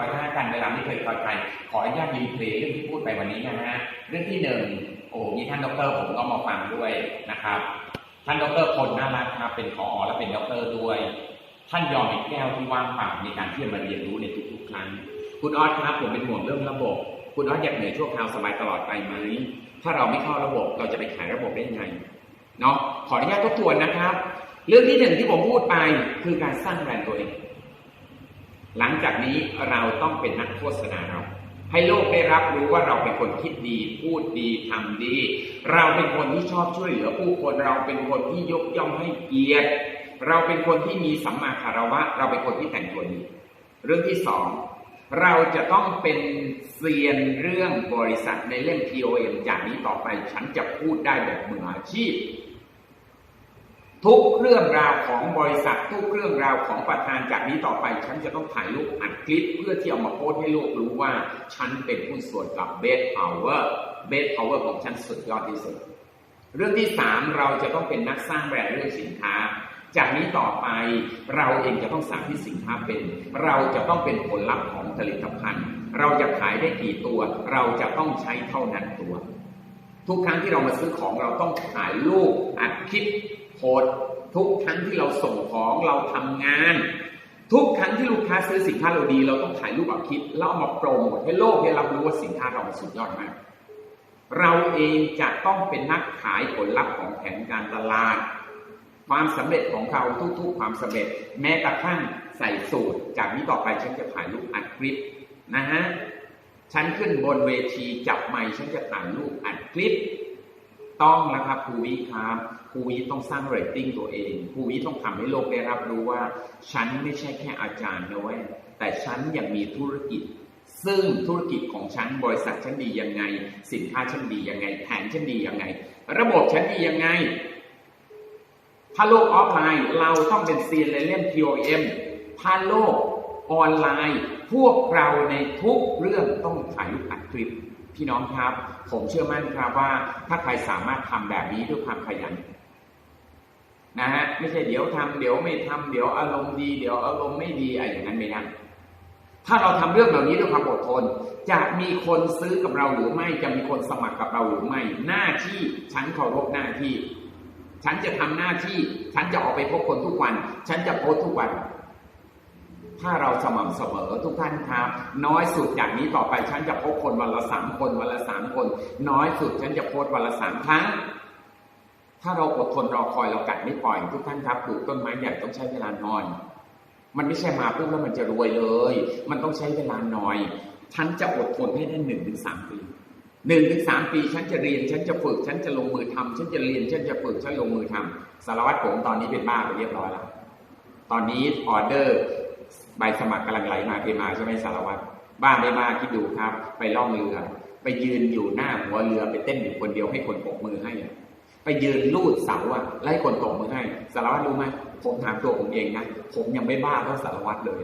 อยหน้ากันเวลาไม่เคยคอยใครขออนุญาตยืนเพลย์เรื่องที่พูดไปวันนี้นะฮะเรื่องที่หนึ่งโอ้มีท่านดรผมก็มาฟังด้วยนะครับ ท่านดรพลน่ารักครับเป็นขอและเป็นดรด้วย ท่านยอมเป็นแก้วที่ว่างเปล่าในการที่จะมาเรียนรู้ในทุกๆครั้งคุณออสครับผมเป็นห่วงเรื่องระบบ คุณออสอยากเหนื่อยชั่วคราวสบายตลอดไปไหมถ้าเราไม่เข้าระบบเราจะไปขายระบบได้ยังไงเนาะขออนุญาตทบทวนนะครับ เรื่องที่หนึ่งที่ผมพูดไปคือการสร้างแบรนด์ตัวเอง หลังจากนี้เราต้องเป็นนักโฆษณาเรา ให้โลกได้รับรู้ว่าเราเป็นคนคิดดี พูดดีทำดี เราเป็นคนที่ชอบช่วยเหลือผู้คนเราเป็นคนที่ยกย่องให้เกียรติ เราเป็นคนที่มีสัมมาคารวะ เราเป็นคนที่แต่งตัวดีเรื่องที่สองเราจะต้องเป็นเซียนเรื่องบริษัทในเล่ม POM จากนี้ต่อไปฉันจะพูดได้แบบมืออาชีพ ทุกเรื่องราวของบริษัท ทุกเรื่องราวของประธานจากนี้ต่อไป ฉันจะต้องถ่ายรูปอัดคลิป เพื่อที่เอามาโพสให้โลกรู้ว่า ฉันเป็นหุ้นส่วนกับเบสพาวเวอร์เบสพาวเวอร์ของฉันสุดยอดที่สุด เรื่องที่สามเราจะต้องเป็นนักสร้างแบรนด์เรื่องสินค้า จากนี้ต่อไปเราเองจะต้องสร้างที่สินค้าเป็น เราจะต้องเป็นผลลัพธ์ของผลิตภัณฑ์ เราจะขายได้กี่ตัว เราจะต้องใช้เท่านั้นตัว ทุกครั้งที่เรามาซื้อของเราต้องถ่ายรูปอัดคลิป โพสต์ทุกครั้งที่เราส่งของเราทำงาน ทุกครั้งที่ลูกค้าซื้อสินค้าเราดี เราต้องถ่ายรูปอัดคลิปแล้วเอามาโปรโมทให้โลกได้รับรู้ว่าสินค้าเราสุดยอดมากเราเองจะต้องเป็นนักขายผลลัพธ์ของแผนการตลาด ความสำเร็จของเขาทุกๆ ความสำเร็จ แม้กระทั่งใส่สูตร จากนี้ต่อไปฉันจะถ่ายรูปอัดคลิปนะฮะฉันขึ้นบนเวทีจับไมค์ฉันจะถ่ายรูปอัดคลิป ต้องแล้วครับครูวิครับครูวิต้องสร้างเรตติ้งตัวเองครูวิต้องทำให้โลกได้รับรู้ว่า ฉันไม่ใช่แค่อาจารย์นะเว้ยแต่ฉันยังมีธุรกิจ ซึ่งธุรกิจของฉันบริษัทฉันดียังไง สินค้าฉันดียังไงแผนฉันดียังไง ระบบฉันดียังไง ถ้าโลกออฟไลน์เราต้องเป็นเซียนในเล่ม POM ถ้าโลกออนไลน์ พวกเราในทุกเรื่องต้องถ่ายรูปอัดคลิป พี่น้องครับ ผมเชื่อมั่นครับว่าถ้าใครสามารถทำแบบนี้ด้วยความขยันนะฮะไม่ใช่เดี๋ยวทำเดี๋ยวไม่ทำเดี๋ยวอารมณ์ดี เดี๋ยวอารมณ์ไม่ดีอะไรอย่างนั้นไม่ได้ถ้าเราทำเรื่องเหล่านี้ด้วยความอดทน จะมีคนซื้อกับเราหรือไม่จะมีคนสมัครกับเราหรือไม่ หน้าที่ฉันเคารพหน้าที่ ฉันจะทำหน้าที่ ฉันจะออกไปพบคนทุกวัน ฉันจะโพสต์ทุกวัน ถ้าเราสม่ำเสมอทุกท่านครับ น้อยสุดจากนี้ต่อไปฉันจะพบคนวันละสามคนวันละสามคน น้อยสุดฉันจะโพสวันละสามครั้งถ้าเราอดทนรอคอยเรากัดไม่ปล่อยทุกท่านครับปลูกต้นไม้ใหญ่ต้องใช้เวลานอน มันไม่ใช่มาปุ๊บแล้วมันจะรวยเลย มันต้องใช้เวลาหน่อยฉันจะอดทนให้ได้หนึ่งถึงสามปีหนึ่งถึงสามปีฉันจะเรียนฉันจะฝึกฉันจะลงมือทำฉันจะเรียนฉันจะฝึกฉันลงมือทำสารวัตรผมตอนนี้เป็นบ้าไปเรียบร้อยแล้วตอนนี้ออเดอร์ ใบสมัครกำลังไหลมาเทมาใช่ไหมสารวัตรบ้าไม่บ้าคิดดูครับ ไปล่องเรือ ไปยืนอยู่หน้าหัวเรือไปเต้นอยู่คนเดียวให้คนปรบมือให้ ไปยืนลูดเสาอะไล่คนตบมือให้ สารวัตรรู้ไหมผมถามตัวผมเองนะผมยังไม่บ้าเท่าสารวัตรเลย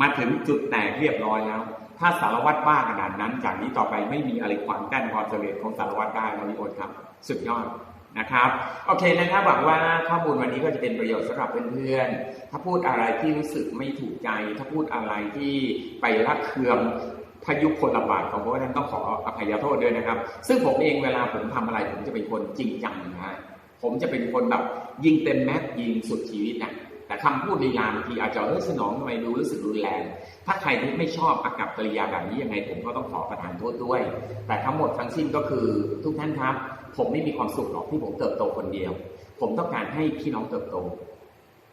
มาถึงจุดแตกเรียบร้อยแล้ว ถ้าสารวัตรบ้าขนาดนั้น จากนี้ต่อไปไม่มีอะไรขวางกั้นความสำเร็จของสารวัตรได้แล้วนิพนธ์ครับ สุดยอด นะครับโอเคนะครับหวังว่าข้อมูลวันนี้ก็จะเป็นประโยชน์สำหรับเพื่อนๆถ้าพูดอะไรที่รู้สึกไม่ถูกใจ ถ้าพูดอะไรที่ไปรักเคืองพายุคนละบาทของพวกนั้นต้องขออภัยโทษด้วยนะครับ ซึ่งผมเองเวลาผมทำอะไร ผมจะเป็นคนจริงจังนะฮะผมจะเป็นคนแบบยิงเต็มแม็กยิงสุดชีวิตนะ แต่คำพูดลีลาบางทีอาจจะเฮ้ยสนองทำไมดูรู้สึกรุนแรง ถ้าใครที่ไม่ชอบอากับกริยาแบบนี้ยังไงผมก็ต้องขอประทานโทษด้วย แต่ทั้งหมดทั้งสิ้นก็คือทุกท่านครับ ผมไม่มีความสุขหรอกที่ผมเติบโตคนเดียว ผมต้องการให้พี่น้องเติบโต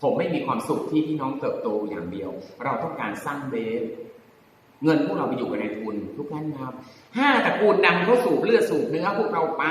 ผมไม่มีความสุขที่พี่น้องเติบโตอย่างเดียว เราต้องการสร้างเบสเงินพวกเราไปอยู่กับนายทุนทุกท่านครับห้าตระกูลนำเข้าสู่เลือดสูบเนื้อพวกเราไป